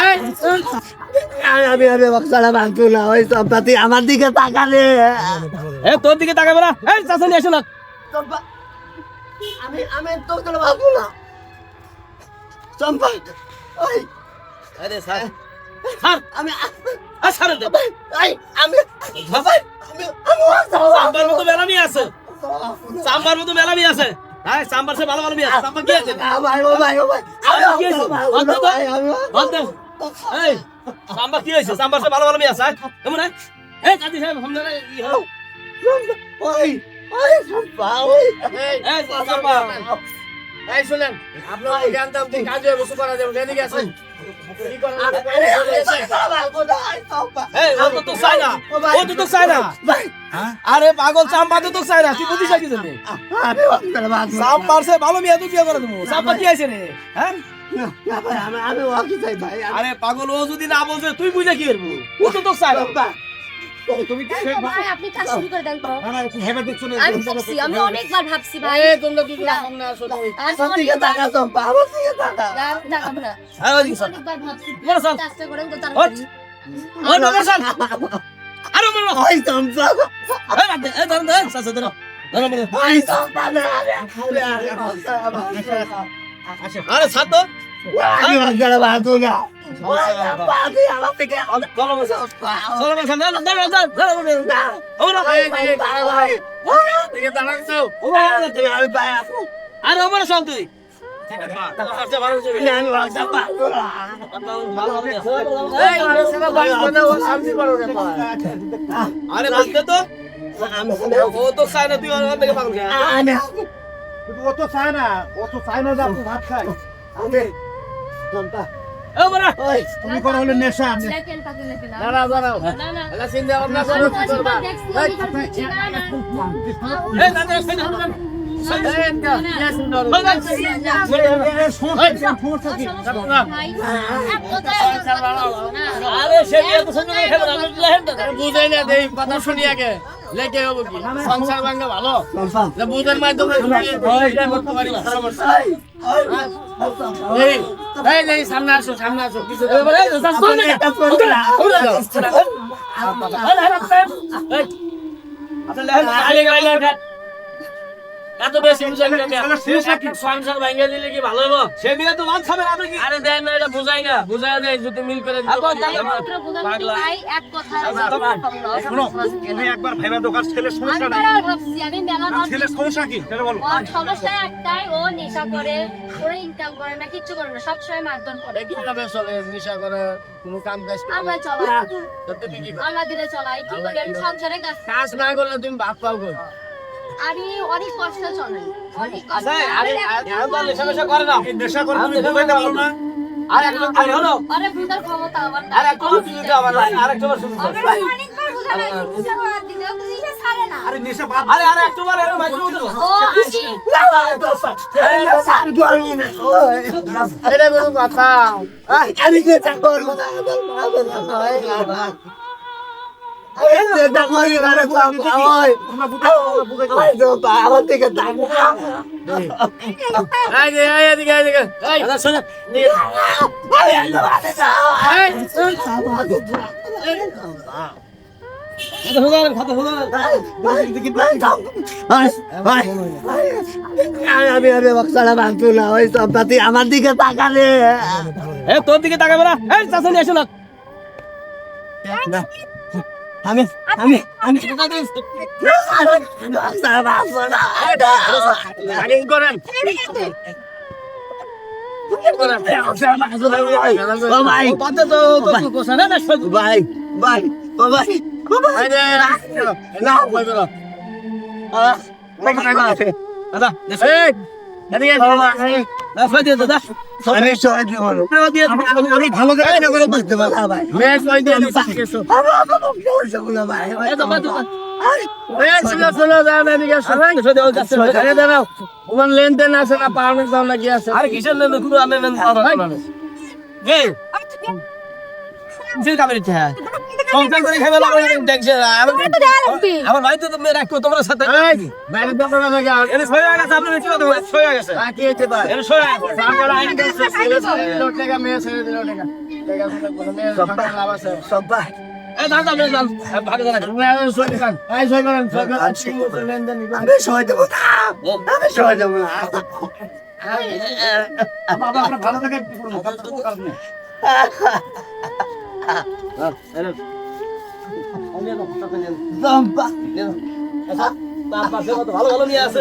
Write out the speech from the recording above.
আমি। আমি আমি আমি বক্সারা ভাঙতো না ওই চম্পা আমার দিকে তাকালে এ, তোর দিকে তাকাবে না। এই চাচা নিয়ে এসো না। আমি আমি তোর কোনো ভাববো না। চম্পা ওই। আরে স্যার। স্যার। আমি এই আমি। চাম্বার মতো মেলা নিয়ে আছে। চাম্বার মতো মেলা আছে। হ্যাঁ চাম্বার সে ভালো ভালো নিয়ে আছে। চাম্বার কি আছে? ভাই ও ভাই ও ভাই। আমি কি হয়েছে? চাম্বার সে ভালো ভালো নিয়ে আছে? কেমন হ্যাঁ এই কাজী সাহেব কি ওই ওই চম্পা ওই। এই চাম্বার এই শুনেন আপনার জ্ঞানতাম যে কাজ হবে বসে করা যাবে। এদিকে আসেন। কি করেন আরে পাগল চাম্পা তো চাই না তুই বুঝিস কি জানি ভালো মেয়ে তুই বিয়ে করে দেবো। চাম্পা কি আছে রে? হ্যাঁ? আরে পাগল ও যদি না বলছে তুই বুঝে কি করব? ও তো তো চাই তুমি কি ভাই, আপনি কাজ শুরু করে দেন তো হেবে দেখছ না আমি ভাবছি আমি অনেকবার ভাবছি ভাই এই তোমরা দুজন সামনে আসো না আমার দিকে তাকা আমার দিকে তাকা। হ্যাঁ অনেকবার ভাবছি বলো। কাজটা করেন তো আরে বলো বাদ বলো আরে আরে আরে। আরে আরে ভালো হবে আরে ভাঙবো না আরে আমি করো কি কয়েকবার করবা দেখছি, আমি তো বুঝছি না, না। এই দাদা সাইড হন এই না কি সুন্দর সমস্যা কি ভাই, এক কথায় না। আরে সে বিয়ে তো সুন্দর খেলে না লেহেন দাদা। বুঝাই না দেই কথা শুনি আগে। লেকে হব কি সংসার ভাঙা ভালো চম্পা মাধ্যমে সামনে আসো সামনে আসো কিছু এত বেশি বুঝাই না সংসার ভাঙিয়ে দিলে কি ভালো হব সে বিয়ে তো মান খাবে না কি? আরে দেয় না এটা বুঝাই না বুঝাই দেয় যদি মিল করে ভাই, এক কথায় শোনো তুমি একবার ভাইবা দোকান ছেলের সমস্যা নাই আমি মেলা ভাবছি। সমস্যা কি? সেটা বলো। সমস্যা একটাই ও নেশা করে ওরা ইনকাম করে না কিচ্ছু করে না সবসময় মারধর করে। কীভাবে চলে? নেশা করে কোনো কাম কাজ আমরা না। চলাই। তো তুমি কি? করো? আমরা দিলে চলাই কি করি সংসারে কাজ কাজ না করলে তুমি ভাত পাও কই? আমি অনেক কষ্ট চলাই অনেক। কষ্ট আচ্ছা আরে আর বল নেশা নেশা করে না। এই নেশা করে তুমি বুঝাইতে পারো না। আর একজন আরে হলো। আরে বুঝার ক্ষমতা আমার আর একটা শুনতে আবার আর একটা শুনতে অনেকবার বুঝালাই বুঝার আর দিলেও তো জিনিসটা ছাড়ে না আরে নেশা বাদ আরে আরে একটু বলে এরকম মাইক্রো উঠো ও আসি এটা কোনো কথা আমি যেটা করব না বলব না ভাই। আমি যেটা করি না রে চম্পা ওই ওই চম্পা আমার দিকে তাকা এই যে এই এদিকে এদিকে এই আচ্ছা শুনে আমি এত বাদে যাও এই চম্পা কথা হুদার কথা হুদার আমি আমি বক্সারা ভাঙতো না আমার দিকে তাকালে তোর দিকে তাকাবে না। চাচা নিয়ে এসো না। আমি আমি আমি। দাদা লেনদেন আছে না পাওনা দাও কি আছে আরে কিসের লেনদেন যে কামে দিতে হ্যাঁ সংসার করে খাবে লাগবে আমার ভাই তো তুমি রাখো তোমার সাথে বাইরে তো না লাগে এনে ছয় হয়ে গেছে আপনি কি কথা ছয় হয়ে গেছে কি হচ্ছে ভাই এনে ছয় হয়ে গেছে আমার আইন গেছে লোট টাকা মেয়ে ছেড়ে দিল টাকা টাকা কোনো মেয়ে সংসার লাভ আছে সব ভাই এই দাদা দাদা দাদা ভাগে দাদা তুমি ছয় করেন এই ছয় করেন ছয় করেন লেনদেন আমি সহায় দেবো না আমি সহায় দেবো না বাবা আপনার ভালো থাকে ভালো ভালো নিয়ে আছে